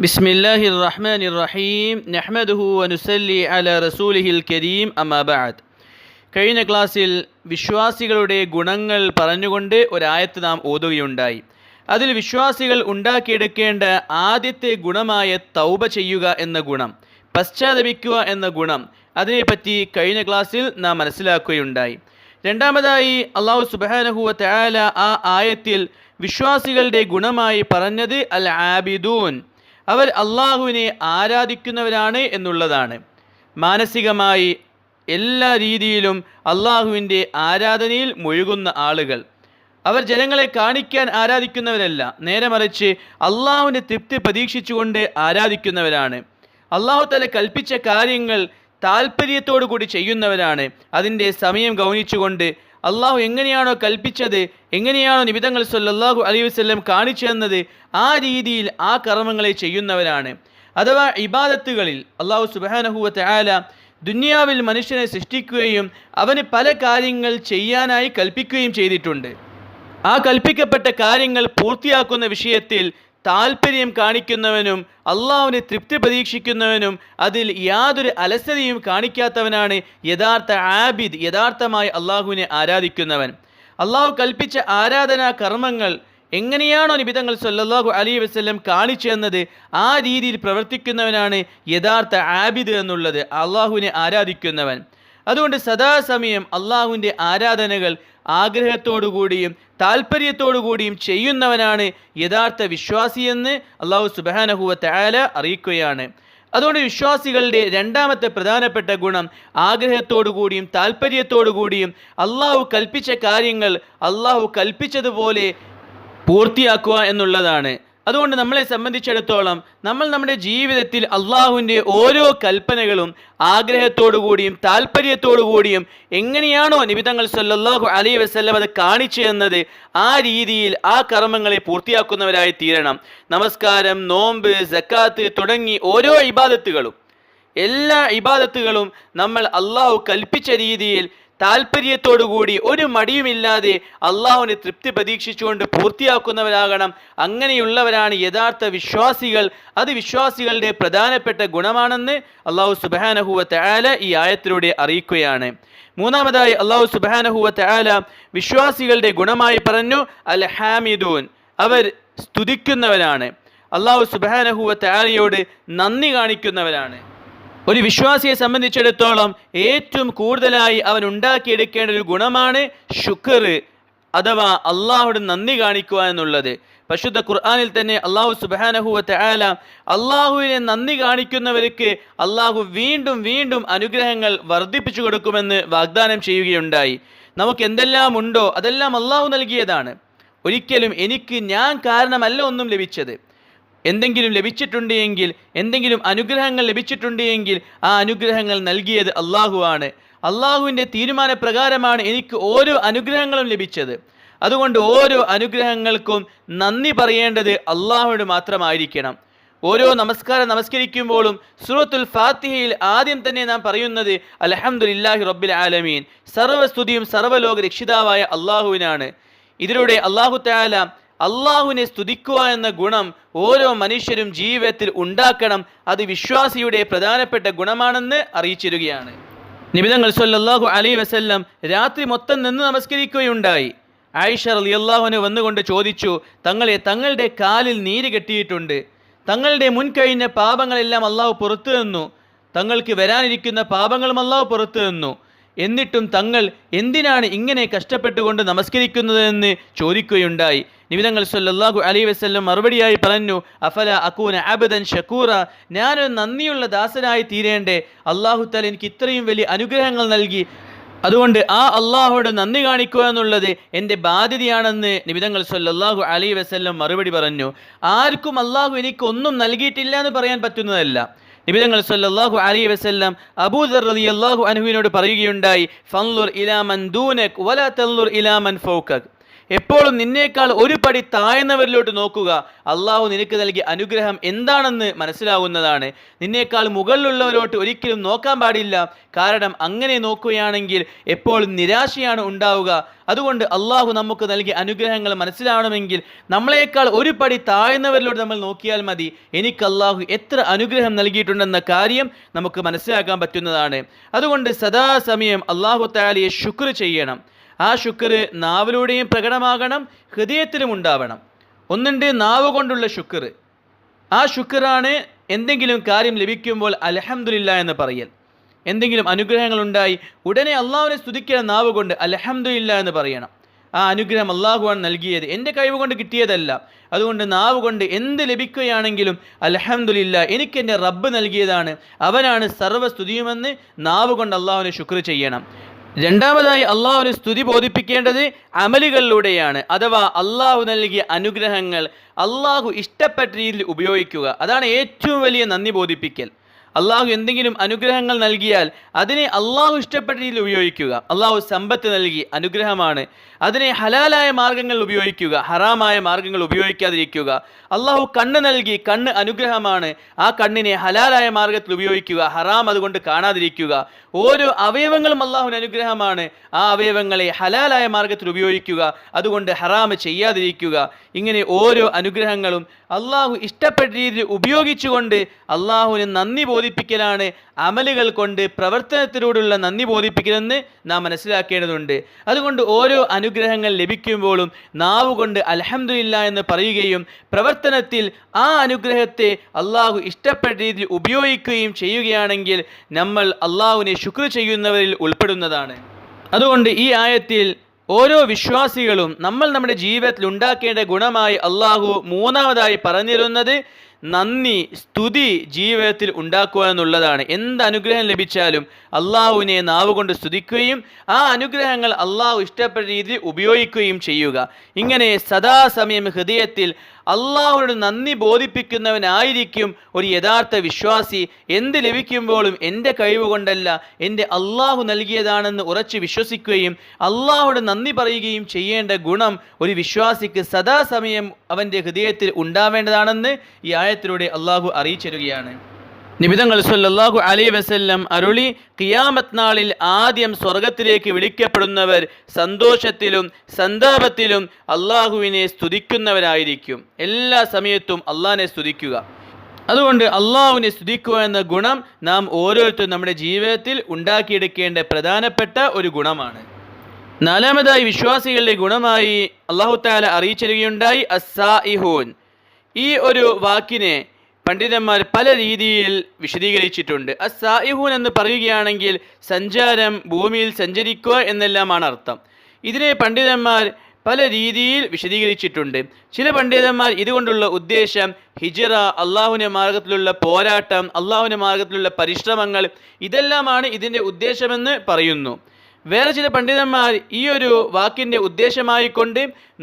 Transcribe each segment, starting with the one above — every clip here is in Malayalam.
بسم الله الرحمن الرحيم نحمده ونسلي على رسوله الكريم أما بعد കഴിഞ്ഞ ക്ലാസ്സിൽ വിശ്വാസികളുടെ ഗുണങ്ങൾ പറഞ്ഞുകൊണ്ട് ഒരായത്ത് നാം ഓതുകയുണ്ടായി അതിൽ വിശ്വാസികൾ ഉണ്ടാക്കിയെടുക്കേണ്ട ആദ്യത്തെ ഗുണമായ തൗബ ചെയ്യുക എന്ന ഗുണം പശ്ചാത്തപിക്കുക എന്ന ഗുണം അതിനെപ്പറ്റി കഴിഞ്ഞ ക്ലാസ്സിൽ നാം മനസ്സിലാക്കുകയുണ്ടായി രണ്ടാമതായി അള്ളാഹു സുബാനഹുവ തയാല ആ ആയത്തിൽ വിശ്വാസികളുടെ ഗുണമായി പറഞ്ഞത് അൽ ആബിദൂൻ അവർ അള്ളാഹുവിനെ ആരാധിക്കുന്നവരാണ് എന്നുള്ളതാണ്. മാനസികമായി എല്ലാ രീതിയിലും അള്ളാഹുവിന്റെ ആരാധനയിൽ മുഴുകുന്ന ആളുകൾ. അവർ ജനങ്ങളെ കാണിക്കാൻ ആരാധിക്കുന്നവരല്ല. നേരെ മറിച്ച് അള്ളാഹുവിന്റെ തൃപ്തി പ്രതീക്ഷിച്ചുകൊണ്ട് ആരാധിക്കുന്നവരാണ്. അള്ളാഹു തല കൽപ്പിച്ച കാര്യങ്ങൾ താല്പര്യത്തോടു കൂടി ചെയ്യുന്നവരാണ്. അതിന്റെ സമയം ഗൗനിച്ചുകൊണ്ട് അള്ളാഹു എങ്ങനെയാണോ കൽപ്പിച്ചത് എങ്ങനെയാണോ നിമിതങ്ങൾ സല്ലാഹു അലൈഹി വസല്ലം കാണിച്ചു തന്നത് ആ രീതിയിൽ ആ കർമ്മങ്ങളെ ചെയ്യുന്നവരാണ്. അഥവാ ഇബാദത്തുകളിൽ അള്ളാഹു സുബാനഹുവത്തെ ആല ദുനിയാവിൽ മനുഷ്യനെ സൃഷ്ടിക്കുകയും അവന് പല കാര്യങ്ങൾ ചെയ്യാനായി കൽപ്പിക്കുകയും ചെയ്തിട്ടുണ്ട്. ആ കൽപ്പിക്കപ്പെട്ട കാര്യങ്ങൾ പൂർത്തിയാക്കുന്ന വിഷയത്തിൽ താല്പര്യം കാണിക്കുന്നവനും അള്ളാഹുവിനെ തൃപ്തി പ്രതീക്ഷിക്കുന്നവനും അതിൽ യാതൊരു അലസതയും കാണിക്കാത്തവനാണ് യഥാർത്ഥ ആബിദ് യഥാർത്ഥമായി അള്ളാഹുവിനെ ആരാധിക്കുന്നവൻ. അള്ളാഹു കൽപ്പിച്ച ആരാധനാ കർമ്മങ്ങൾ എങ്ങനെയാണോ നിബിതങ്ങൾ സല്ലാഹു അലി വസല്ലം കാണിച്ചു തന്നത് ആ രീതിയിൽ പ്രവർത്തിക്കുന്നവനാണ് യഥാർത്ഥ ആബിദ് എന്നുള്ളത് അള്ളാഹുവിനെ ആരാധിക്കുന്നവൻ. അതുകൊണ്ട് സദാസമയം അള്ളാഹുവിന്റെ ആരാധനകൾ ആഗ്രഹത്തോടുകൂടിയും താല്പര്യത്തോടുകൂടിയും ചെയ്യുന്നവനാണ് യഥാർത്ഥ വിശ്വാസിയെന്ന് അള്ളാഹു സുബാനഹുവ തയാല അറിയിക്കുകയാണ്. അതുകൊണ്ട് വിശ്വാസികളുടെ രണ്ടാമത്തെ പ്രധാനപ്പെട്ട ഗുണം ആഗ്രഹത്തോടുകൂടിയും താല്പര്യത്തോടുകൂടിയും അള്ളാഹു കൽപ്പിച്ച കാര്യങ്ങൾ അള്ളാഹു കൽപ്പിച്ചതുപോലെ പൂർത്തിയാക്കുക എന്നുള്ളതാണ്. അതുകൊണ്ട് നമ്മളെ സംബന്ധിച്ചിടത്തോളം നമ്മൾ നമ്മുടെ ജീവിതത്തിൽ അള്ളാഹുവിന്റെ ഓരോ കൽപ്പനകളും ആഗ്രഹത്തോടുകൂടിയും താല്പര്യത്തോടുകൂടിയും എങ്ങനെയാണോ നിബിതങ്ങൾ സല്ലാഹു അലൈഹി വസല്ലം അത് കാണിച്ചു എന്നത് ആ രീതിയിൽ ആ കർമ്മങ്ങളെ പൂർത്തിയാക്കുന്നവരായി തീരണം. നമസ്കാരം നോമ്പ് സക്കാത്ത് തുടങ്ങി ഓരോ ഇബാദത്തുകളും എല്ലാ ഇബാദത്തുകളും നമ്മൾ അള്ളാഹു കൽപ്പിച്ച രീതിയിൽ താല്പര്യത്തോടുകൂടി ഒരു മടിയുമില്ലാതെ അള്ളാഹുവിനെ തൃപ്തി പ്രതീക്ഷിച്ചുകൊണ്ട് പൂർത്തിയാക്കുന്നവരാകണം. അങ്ങനെയുള്ളവരാണ് യഥാർത്ഥ വിശ്വാസികൾ. അത് വിശ്വാസികളുടെ പ്രധാനപ്പെട്ട ഗുണമാണെന്ന് അള്ളാഹു സുബാനഹുവ തയാല ഈ ആയത്തിലൂടെ അറിയിക്കുകയാണ്. മൂന്നാമതായി അള്ളാഹു സുബാനഹുവ തയാല വിശ്വാസികളുടെ ഗുണമായി പറഞ്ഞു അൽ ഹാമിദൂൻ അവർ സ്തുതിക്കുന്നവരാണ്. അള്ളാഹു സുബാനഹുവ തയാലയോട് നന്ദി കാണിക്കുന്നവരാണ്. ഒരു വിശ്വാസിയെ സംബന്ധിച്ചിടത്തോളം ഏറ്റവും കൂടുതലായി അവൻ ഉണ്ടാക്കിയെടുക്കേണ്ട ഒരു ഗുണമാണ് ശുക്ർ അഥവാ അള്ളാഹുടെ നന്ദി കാണിക്കുക എന്നുള്ളത്. പരിശുദ്ധ ഖുർആാനിൽ തന്നെ അള്ളാഹു സുബാനഹു തയാല അള്ളാഹുവിനെ നന്ദി കാണിക്കുന്നവർക്ക് അള്ളാഹു വീണ്ടും വീണ്ടും അനുഗ്രഹങ്ങൾ വർദ്ധിപ്പിച്ചു കൊടുക്കുമെന്ന് വാഗ്ദാനം ചെയ്യുകയുണ്ടായി. നമുക്ക് എന്തെല്ലാം ഉണ്ടോ അതെല്ലാം അള്ളാഹു നൽകിയതാണ്. ഒരിക്കലും എനിക്ക് ഞാൻ കാരണമല്ല ഒന്നും ലഭിച്ചത്. എന്തെങ്കിലും ലഭിച്ചിട്ടുണ്ട് എങ്കിൽ എന്തെങ്കിലും അനുഗ്രഹങ്ങൾ ലഭിച്ചിട്ടുണ്ട് എങ്കിൽ ആ അനുഗ്രഹങ്ങൾ നൽകിയത് അള്ളാഹുവാണ് അള്ളാഹുവിന്റെ തീരുമാനപ്രകാരമാണ് എനിക്ക് ഓരോ അനുഗ്രഹങ്ങളും ലഭിച്ചത്. അതുകൊണ്ട് ഓരോ അനുഗ്രഹങ്ങൾക്കും നന്ദി പറയേണ്ടത് അള്ളാഹുവിന് മാത്രമായിരിക്കണം. ഓരോ നമസ്കാരം നമസ്കരിക്കുമ്പോഴും സൂറത്തുൽ ഫാത്തിഹയിൽ ആദ്യം തന്നെ നാം പറയുന്നത് അലഹമുല്ലാഹി റബ്ബിൽ ആലമീൻ. സർവസ്തുതിയും സർവലോക രക്ഷിതാവായ അള്ളാഹുവിനാണ് ഇതിലൂടെ അള്ളാഹു താല അള്ളാഹുവിനെ സ്തുതിക്കുക എന്ന ഗുണം ഓരോ മനുഷ്യരും ജീവിതത്തിൽ ഉണ്ടാക്കണം. അത് വിശ്വാസിയുടെ പ്രധാനപ്പെട്ട ഗുണമാണെന്ന് അറിയിച്ചിരുകയാണ്. നിബിതങ്ങൾ സൊല്ലാഹു അലൈ വസല്ലം രാത്രി മൊത്തം നിന്ന് നമസ്കരിക്കുകയുണ്ടായി. ആയിഷ അള്ളാഹുവിനെ വന്നുകൊണ്ട് ചോദിച്ചു തങ്ങളെ തങ്ങളുടെ കാലിൽ നീര് കെട്ടിയിട്ടുണ്ട്. തങ്ങളുടെ മുൻകഴിഞ്ഞ പാപങ്ങളെല്ലാം അള്ളാഹു പുറത്തു തന്നു. തങ്ങൾക്ക് വരാനിരിക്കുന്ന പാപങ്ങളും അള്ളാഹു പുറത്തു തന്നു. എന്നിട്ടും തങ്ങൾ എന്തിനാണ് ഇങ്ങനെ കഷ്ടപ്പെട്ടുകൊണ്ട് നമസ്കരിക്കുന്നതെന്ന് ചോദിക്കുകയുണ്ടായി. നിമിതങ്ങൾ സല്ലാഹു അലൈഹി വസ്ല്ലം മറുപടിയായി പറഞ്ഞു അഫല അക്കൂന അബദൻ ഷക്കൂറ ഞാനൊരു നന്ദിയുള്ള ദാസനായി തീരേണ്ടേ? അള്ളാഹു തല എനിക്ക് ഇത്രയും വലിയ അനുഗ്രഹങ്ങൾ നൽകി. അതുകൊണ്ട് ആ അള്ളാഹോട് നന്ദി കാണിക്കുക എന്നുള്ളത് എന്റെ ബാധ്യതയാണെന്ന് നിമിതങ്ങൾ സല്ലാഹു അലൈഹി വസ്ല്ലം മറുപടി പറഞ്ഞു. ആർക്കും അള്ളാഹു എനിക്ക് ഒന്നും നൽകിയിട്ടില്ല എന്ന് പറയാൻ പറ്റുന്നതല്ല. നിബിതങ്ങൾ സല്ലാഹു അലൈഹി വസല്ലം അബൂദർ റളിയല്ലാഹു അൻഹുവിനോട് പറയുകയുണ്ടായി ഫൻലുർ ഇലാമൻ ദൂനക് വലാ തല്ലുർ ഇലാമൻ മൻ ഫൗകക് എപ്പോഴും നിന്നേക്കാൾ ഒരു പടി താഴ്ന്നവരിലോട്ട് നോക്കുക. അള്ളാഹു നിനക്ക് നൽകിയ അനുഗ്രഹം എന്താണെന്ന് മനസ്സിലാവുന്നതാണ്. നിന്നേക്കാൾ മുകളിലുള്ളവരോട്ട് ഒരിക്കലും നോക്കാൻ പാടില്ല. കാരണം അങ്ങനെ നോക്കുകയാണെങ്കിൽ എപ്പോഴും നിരാശയാണ് ഉണ്ടാവുക. അതുകൊണ്ട് അള്ളാഹു നമുക്ക് നൽകിയ അനുഗ്രഹങ്ങൾ മനസ്സിലാവണമെങ്കിൽ നമ്മളെക്കാൾ ഒരു പടി താഴ്ന്നവരിലോട്ട് നമ്മൾ നോക്കിയാൽ മതി. എനിക്ക് അള്ളാഹു എത്ര അനുഗ്രഹം നൽകിയിട്ടുണ്ടെന്ന കാര്യം നമുക്ക് മനസ്സിലാക്കാൻ പറ്റുന്നതാണ്. അതുകൊണ്ട് സദാസമയം അള്ളാഹു താലിയെ ശുക്ർ ചെയ്യണം. ആ ശുക്ർ നാവിലൂടെയും പ്രകടമാകണം ഹൃദയത്തിലും ഉണ്ടാവണം. ഒന്നുണ്ട് നാവ് കൊണ്ടുള്ള ശുക്ർ ആ ശുക്റാണ് എന്തെങ്കിലും കാര്യം ലഭിക്കുമ്പോൾ അലഹമുല്ല എന്ന് പറയൽ. എന്തെങ്കിലും അനുഗ്രഹങ്ങൾ ഉണ്ടായി ഉടനെ അള്ളാഹുവിനെ സ്തുതിക്കുന്ന നാവ് കൊണ്ട് അലഹമുല്ല എന്ന് പറയണം. ആ അനുഗ്രഹം അള്ളാഹുവാണ് നൽകിയത്. എന്റെ കഴിവ് കൊണ്ട് കിട്ടിയതല്ല. അതുകൊണ്ട് നാവ് കൊണ്ട് എന്ത് ലഭിക്കുകയാണെങ്കിലും അലഹമുല്ല എനിക്ക് എന്റെ റബ്ബ് നൽകിയതാണ്. അവനാണ് സർവസ്തുതിയുമെന്ന് നാവ് കൊണ്ട് അള്ളാഹുവിനെ ശുക്ർ ചെയ്യണം. രണ്ടാമതായി അള്ളാഹുവിനെ സ്തുതി ബോധിപ്പിക്കേണ്ടത് അമലുകളിലൂടെയാണ് അഥവാ അള്ളാഹു നൽകിയ അനുഗ്രഹങ്ങൾ അള്ളാഹു ഇഷ്ടപ്പെട്ട രീതിയിൽ ഉപയോഗിക്കുക. അതാണ് ഏറ്റവും വലിയ നന്ദി ബോധിപ്പിക്കൽ. അള്ളാഹു എന്തെങ്കിലും അനുഗ്രഹങ്ങൾ നൽകിയാൽ അതിനെ അള്ളാഹു ഇഷ്ടപ്പെട്ട രീതിയിൽ ഉപയോഗിക്കുക. അള്ളാഹു സമ്പത്ത് നൽകി അനുഗ്രഹമാണ്. അതിനെ ഹലാലായ മാർഗങ്ങൾ ഉപയോഗിക്കുക ഹറാമായ മാർഗങ്ങൾ ഉപയോഗിക്കാതിരിക്കുക. അള്ളാഹു കണ്ണ് നൽകി കണ്ണ് അനുഗ്രഹമാണ്. ആ കണ്ണിനെ ഹലാലായ മാർഗത്തിൽ ഉപയോഗിക്കുക ഹറാം അതുകൊണ്ട് കാണാതിരിക്കുക. ഓരോ അവയവങ്ങളും അള്ളാഹുവിന് അനുഗ്രഹമാണ്. ആ അവയവങ്ങളെ ഹലാലായ മാർഗത്തിൽ ഉപയോഗിക്കുക അതുകൊണ്ട് ഹറാം ചെയ്യാതിരിക്കുക. ഇങ്ങനെ ഓരോ അനുഗ്രഹങ്ങളും അള്ളാഹു ഇഷ്ടപ്പെട്ട രീതിയിൽ ഉപയോഗിച്ചുകൊണ്ട് അള്ളാഹുവിന് നന്ദി ബോധിപ്പിക്കലാണ്. അമലുകൾ കൊണ്ട് പ്രവർത്തനത്തിലൂടെയുള്ള നന്ദി ബോധിപ്പിക്കലെന്ന് നാം മനസ്സിലാക്കേണ്ടതുണ്ട്. അതുകൊണ്ട് ഓരോ അനുഗ്രഹങ്ങൾ ലഭിക്കുമ്പോഴും നാവുകൊണ്ട് അലഹമില്ല എന്ന് പറയുകയും പ്രവർത്തനത്തിൽ ആ അനുഗ്രഹത്തെ അള്ളാഹു ഇഷ്ടപ്പെട്ട രീതിയിൽ ഉപയോഗിക്കുകയും ചെയ്യുകയാണെങ്കിൽ നമ്മൾ അള്ളാഹുവിനെ ശുക്ർ ചെയ്യുന്നവരിൽ ഉൾപ്പെടുന്നതാണ്. അതുകൊണ്ട് ഈ ആയത്തിൽ ഓരോ വിശ്വാസികളും നമ്മൾ നമ്മുടെ ജീവിതത്തിൽ ഉണ്ടാക്കേണ്ട ഗുണമായി അള്ളാഹു മൂന്നാമതായി പറഞ്ഞിരുന്നത് നന്ദി സ്തുതി ജീവിതത്തിൽ ഉണ്ടാക്കുക എന്നുള്ളതാണ്. എന്ത് അനുഗ്രഹം ലഭിച്ചാലും അള്ളാഹുവിനെ നാവ് കൊണ്ട് സ്തുതിക്കുകയും ആ അനുഗ്രഹങ്ങൾ അള്ളാഹു ഇഷ്ടപ്പെട്ട രീതിയിൽ ഉപയോഗിക്കുകയും ചെയ്യുക. ഇങ്ങനെ സദാസമയം ഹൃദയത്തിൽ അള്ളാഹുവിനോട് നന്ദി ബോധിപ്പിക്കുന്നവനായിരിക്കും ഒരു യഥാർത്ഥ വിശ്വാസി. എന്ത് ലഭിക്കുമ്പോഴും എന്റെ കഴിവ് കൊണ്ടല്ല എന്റെ അള്ളാഹു നൽകിയതാണെന്ന് ഉറച്ച് വിശ്വസിക്കുകയും അള്ളാഹുടെ നന്ദി പറയുകയും ചെയ്യേണ്ട ഗുണം ഒരു വിശ്വാസിക്ക് സദാസമയം അവന്റെ ഹൃദയത്തിൽ ഉണ്ടാവേണ്ടതാണെന്ന് ഈ ആയത്തിലൂടെ അള്ളാഹു അറിയിച്ചിരുകയാണ് നിബിതങ്ങൾ സല്ലാഹു അലൈഹി വസല്ലം അരുളി കിയാമത് നാളിൽ ആദ്യം സ്വർഗത്തിലേക്ക് വിളിക്കപ്പെടുന്നവർ സന്തോഷത്തിലും സന്താപത്തിലും അള്ളാഹുവിനെ സ്തുതിക്കുന്നവരായിരിക്കും. എല്ലാ സമയത്തും അള്ളാഹിനെ സ്തുതിക്കുക. അതുകൊണ്ട് അള്ളാഹുവിനെ സ്തുതിക്കുക എന്ന ഗുണം നാം ഓരോരുത്തരും നമ്മുടെ ജീവിതത്തിൽ ഉണ്ടാക്കിയെടുക്കേണ്ട പ്രധാനപ്പെട്ട ഒരു ഗുണമാണ്. നാലാമതായി വിശ്വാസികളുടെ ഗുണമായി അള്ളാഹു താല അറിയിച്ചിരുകയുണ്ടായി അസ്സാ അസാഇഹൂൻ ഈ ഒരു വാക്കിനെ പണ്ഡിതന്മാർ പല രീതിയിൽ വിശദീകരിച്ചിട്ടുണ്ട്. അസായിഹൂൻ എന്ന് പറയുകയാണെങ്കിൽ സഞ്ചാരം ഭൂമിയിൽ സഞ്ചരിക്കുക എന്നെല്ലാമാണ് അർത്ഥം. ഇതിനെ പണ്ഡിതന്മാർ പല രീതിയിൽ വിശദീകരിച്ചിട്ടുണ്ട്. ചില പണ്ഡിതന്മാർ ഇതുകൊണ്ടുള്ള ഉദ്ദേശം ഹിജറ അള്ളാഹുവിന്റെ മാർഗത്തിലുള്ള പോരാട്ടം അള്ളാഹുവിന്റെ മാർഗത്തിലുള്ള പരിശ്രമങ്ങൾ ഇതെല്ലാമാണ് ഇതിന്റെ ഉദ്ദേശമെന്ന് പറയുന്നു. വേറെ ചില പണ്ഡിതന്മാർ ഈ ഒരു വാക്കിന്റെ ഉദ്ദേശമായിക്കൊണ്ട്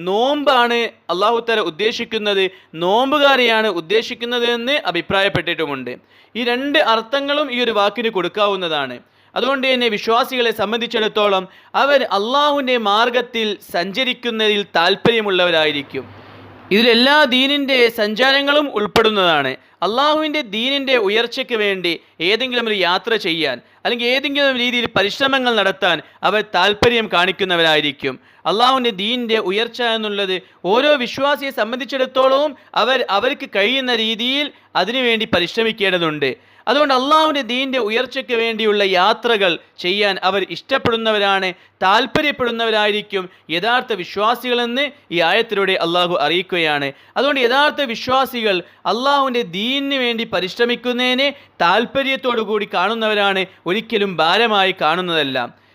നോമ്പാണ് അള്ളാഹു തല ഉദ്ദേശിക്കുന്നത് നോമ്പുകാരെയാണ് ഉദ്ദേശിക്കുന്നത് എന്ന് അഭിപ്രായപ്പെട്ടിട്ടുമുണ്ട്. ഈ രണ്ട് അർത്ഥങ്ങളും ഈ ഒരു വാക്കിന് കൊടുക്കാവുന്നതാണ്. അതുകൊണ്ട് തന്നെ വിശ്വാസികളെ സംബന്ധിച്ചിടത്തോളം അവർ അള്ളാഹുവിന്റെ മാർഗത്തിൽ സഞ്ചരിക്കുന്നതിൽ താല്പര്യമുള്ളവരായിരിക്കും ഇതിലെല്ലാ ദീനിന്റെ സഞ്ചാരങ്ങളും ഉൾപ്പെടുന്നതാണ്. അള്ളാഹുവിന്റെ ദീനിന്റെ ഉയർച്ചയ്ക്ക് വേണ്ടി ഏതെങ്കിലും ഒരു യാത്ര ചെയ്യാൻ അല്ലെങ്കിൽ ഏതെങ്കിലും രീതിയിൽ പരിശ്രമങ്ങൾ നടത്താൻ അവർ താല്പര്യം കാണിക്കുന്നവരായിരിക്കും. അള്ളാഹുവിന്റെ ദീനിന്റെ ഉയർച്ച എന്നുള്ളത് ഓരോ വിശ്വാസിയെ സംബന്ധിച്ചിടത്തോളവും അവർ അവർക്ക് കഴിയുന്ന രീതിയിൽ അതിനുവേണ്ടി പരിശ്രമിക്കേണ്ടതുണ്ട്. അതുകൊണ്ട് അള്ളാഹുവിന്റെ ദീന്റെ ഉയർച്ചയ്ക്ക് വേണ്ടിയുള്ള യാത്രകൾ ചെയ്യാൻ അവർ ഇഷ്ടപ്പെടുന്നവരാണ് താല്പര്യപ്പെടുന്നവരായിരിക്കും യഥാർത്ഥ വിശ്വാസികളെന്ന് ഈ ആയത്തിലൂടെ അള്ളാഹു അറിയിക്കുകയാണ്. അതുകൊണ്ട് യഥാർത്ഥ വിശ്വാസികൾ അള്ളാഹുവിന്റെ ദീനിന് വേണ്ടി പരിശ്രമിക്കുന്നതിനെ താല്പര്യത്തോടു കൂടി കാണുന്നവരാണ് ഒരിക്കലും ഭാരമായി കാണുന്നതല്ല.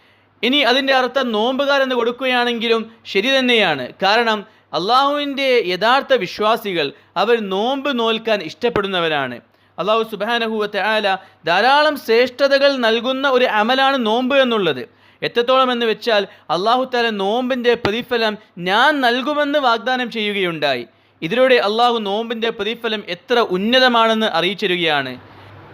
ഇനി അതിന്റെ അർത്ഥം നോമ്പുകാരെന്ന് കൊടുക്കുകയാണെങ്കിലും ശരി തന്നെയാണ്. കാരണം അള്ളാഹുവിന്റെ യഥാർത്ഥ വിശ്വാസികൾ അവർ നോമ്പ് നോൽക്കാൻ ഇഷ്ടപ്പെടുന്നവരാണ്. അള്ളാഹു സുബാനഹുവത്തെ ആല ധാരാളം ശ്രേഷ്ഠതകൾ നൽകുന്ന ഒരു അമലാണ് നോമ്പ് എന്നുള്ളത്. എത്രത്തോളം എന്ന് വെച്ചാൽ അള്ളാഹു താല നോമ്പിന്റെ പ്രതിഫലം ഞാൻ നൽകുമെന്ന് വാഗ്ദാനം ചെയ്യുകയുണ്ടായി. ഇതിലൂടെ അള്ളാഹു നോമ്പിന്റെ പ്രതിഫലം എത്ര ഉന്നതമാണെന്ന് അറിയിച്ചിരുകയാണ്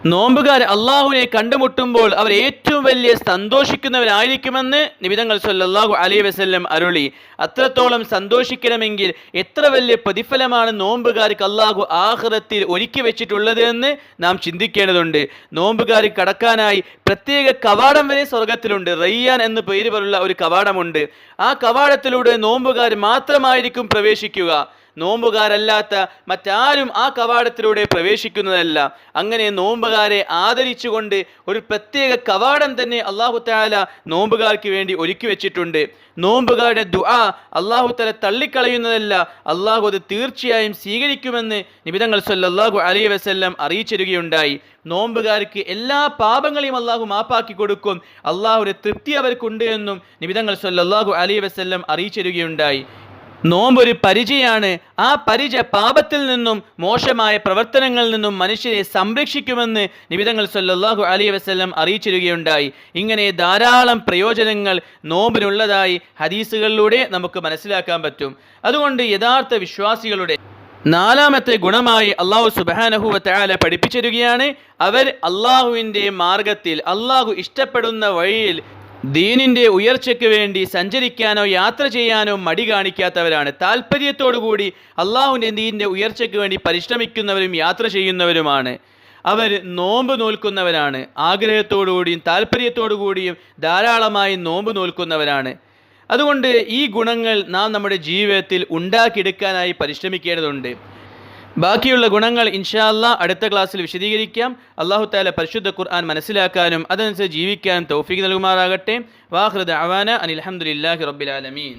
നോമ്പുകാർ അള്ളാഹുവിനെ കണ്ടുമുട്ടുമ്പോൾ അവർ ഏറ്റവും വലിയ സന്തോഷിക്കുന്നവരായിരിക്കുമെന്ന് നിബിതങ്ങൾ സല്ലാഹു അലൈഹി വസല്ലം അരുളി. അത്രത്തോളം സന്തോഷിക്കണമെങ്കിൽ എത്ര വലിയ പ്രതിഫലമാണ് നോമ്പുകാർക്ക് അള്ളാഹു ആഹ്റത്തിൽ ഒരുക്കി വെച്ചിട്ടുള്ളത് എന്ന് നാം ചിന്തിക്കേണ്ടതുണ്ട്. നോമ്പുകാർ കടക്കാനായി പ്രത്യേക കവാടം വരെ സ്വർഗത്തിലുണ്ട് റയ്യാൻ എന്ന് പേര് പോലുള്ള ഒരു കവാടമുണ്ട്. ആ കവാടത്തിലൂടെ നോമ്പുകാർ മാത്രമായിരിക്കും പ്രവേശിക്കുക. നോമ്പുകാരല്ലാത്ത മറ്റാരും ആ കവാടത്തിലൂടെ പ്രവേശിക്കുന്നതല്ല. അങ്ങനെ നോമ്പുകാരെ ആദരിച്ചുകൊണ്ട് ഒരു പ്രത്യേക കവാടം തന്നെ അള്ളാഹു താല നോമ്പുകാർക്ക് വേണ്ടി ഒരുക്കി വെച്ചിട്ടുണ്ട്. നോമ്പുകാരുടെ ദുആ അള്ളാഹു തല തള്ളിക്കളയുന്നതല്ല. അള്ളാഹു അത് തീർച്ചയായും സ്വീകരിക്കുമെന്ന് നിബിതങ്ങൾ സല്ലല്ലാഹു അലൈഹി വസല്ലം അറിയിച്ചിരുകയുണ്ടായി. നോമ്പുകാർക്ക് എല്ലാ പാപങ്ങളെയും അള്ളാഹു മാപ്പാക്കി കൊടുക്കും. അള്ളാഹുയുടെ തൃപ്തി അവർക്കുണ്ട് എന്നും നിബിതങ്ങൾ സല്ലല്ലാഹു അലൈഹി വസല്ലം അറിയിച്ചിരുകയുണ്ടായി. നോമ്പ് ഒരു പരിചയാണ്. ആ പരിച പാപത്തിൽ നിന്നും മോശമായ പ്രവർത്തനങ്ങളിൽ നിന്നും മനുഷ്യരെ സംരക്ഷിക്കുമെന്ന് നിബിതങ്ങൾ സല്ലാഹു അലി വസല്ലം അറിയിച്ചിരുകയുണ്ടായി. ഇങ്ങനെ ധാരാളം പ്രയോജനങ്ങൾ നോമ്പിനുള്ളതായി ഹദീസുകളിലൂടെ നമുക്ക് മനസ്സിലാക്കാൻ പറ്റും. അതുകൊണ്ട് യഥാർത്ഥ വിശ്വാസികളുടെ നാലാമത്തെ ഗുണമായി അള്ളാഹു സുബാനഹുവ തയാല പഠിപ്പിച്ചിരുകയാണ് അവർ അള്ളാഹുവിന്റെ മാർഗത്തിൽ അള്ളാഹു ഇഷ്ടപ്പെടുന്ന വഴിയിൽ ദീനിന്റെ ഉയർച്ചയ്ക്ക് വേണ്ടി സഞ്ചരിക്കാനോ യാത്ര ചെയ്യാനോ മടി കാണിക്കാത്തവരാണ്. താല്പര്യത്തോടുകൂടി അള്ളാഹുവിന്റെ ദീനിന്റെ ഉയർച്ചയ്ക്ക് വേണ്ടി പരിശ്രമിക്കുന്നവരും യാത്ര ചെയ്യുന്നവരുമാണ്. അവർ നോമ്പ് നോൽക്കുന്നവരാണ്. ആഗ്രഹത്തോടുകൂടിയും താല്പര്യത്തോടുകൂടിയും ധാരാളമായി നോമ്പ് നോൽക്കുന്നവരാണ്. അതുകൊണ്ട് ഈ ഗുണങ്ങൾ നാം നമ്മുടെ ജീവിതത്തിൽ ഉണ്ടാക്കിയെടുക്കാനായി പരിശ്രമിക്കേണ്ടതുണ്ട്. ബാക്കിയുള്ള ഗുണങ്ങൾ ഇൻഷാല്ല അടുത്ത ക്ലാസ്സിൽ വിശദീകരിക്കാം. അള്ളാഹു താല പരിശുദ്ധ ഖുർആൻ മനസ്സിലാക്കാനും അതനുസരിച്ച് ജീവിക്കാനും തൗഫീഖ് നൽകുമാറാകട്ടെ. വാഹൃദ് അവാന അനിൽഹമുല്ലാഹി റബ്ബിലാലമീൻ